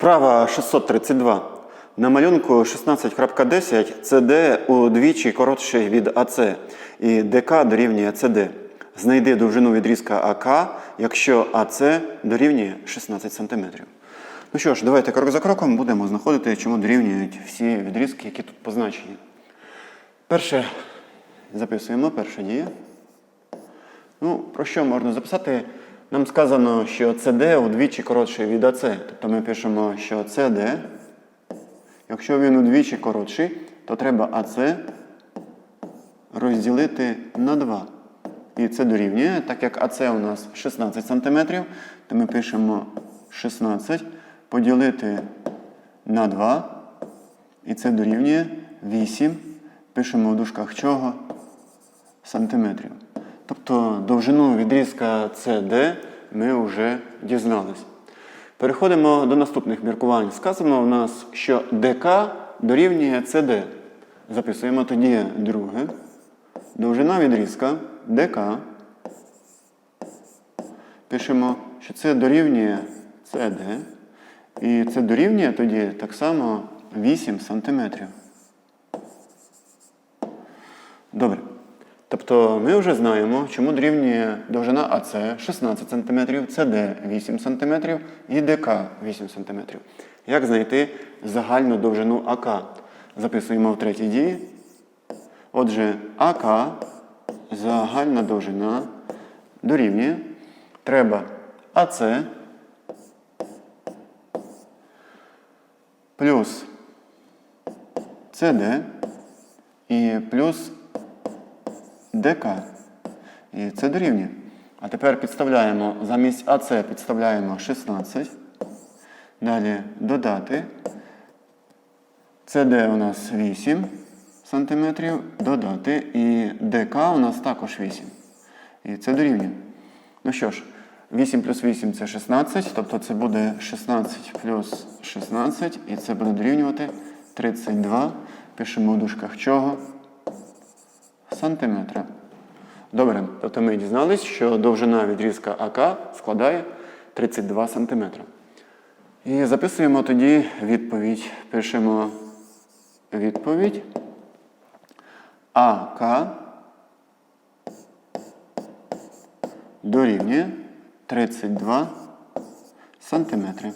Вправа 632. На малюнку 16.10 CD удвічі коротший від АЦ і ДК дорівнює CD. Знайди довжину відрізка АК, якщо АЦ дорівнює 16 см. Ну що ж, давайте крок за кроком будемо знаходити, чому дорівнюють всі відрізки, які тут позначені. Перше записуємо, перша дія. Ну, про що можна записати? Нам сказано, що CD удвічі коротший від АЦ. Тобто ми пишемо, що CD, якщо він удвічі коротший, то треба АЦ розділити на 2. І це дорівнює, так як АЦ у нас 16 см, то ми пишемо 16 поділити на 2. І це дорівнює 8. Пишемо в дужках чого? Сантиметрів. Тобто довжину відрізка CD ми вже дізнались. Переходимо до наступних міркувань. Сказано у нас, що ДК дорівнює CD. Записуємо тоді друге. Довжина відрізка ДК. Пишемо, що це дорівнює CD. І це дорівнює тоді так само 8 см. Добре. Тобто ми вже знаємо, чому дорівнює довжина АЦ 16 см, СД 8 см і ДК 8 см. Як знайти загальну довжину АК? Записуємо в третій дії. Отже, АК загальна довжина дорівнює. Треба АЦ плюс СД і плюс ДК. І це дорівнює. А тепер підставляємо замість АЦ підставляємо 16. Далі додати. СД у нас 8 см. Додати. І ДК у нас також 8. І це дорівнює. Ну що ж, 8 плюс 8 це 16, тобто це буде 16 плюс 16, і це буде дорівнювати 32. Пишемо у дужках чого? Сантиметра. Добре, тобто ми дізнались, що довжина відрізка АК складає 32 см. І записуємо тоді відповідь. Пишемо відповідь. АК дорівнює 32 сантиметри.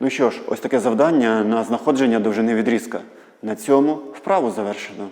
Ну що ж, ось таке завдання на знаходження довжини відрізка. На цьому вправу завершено.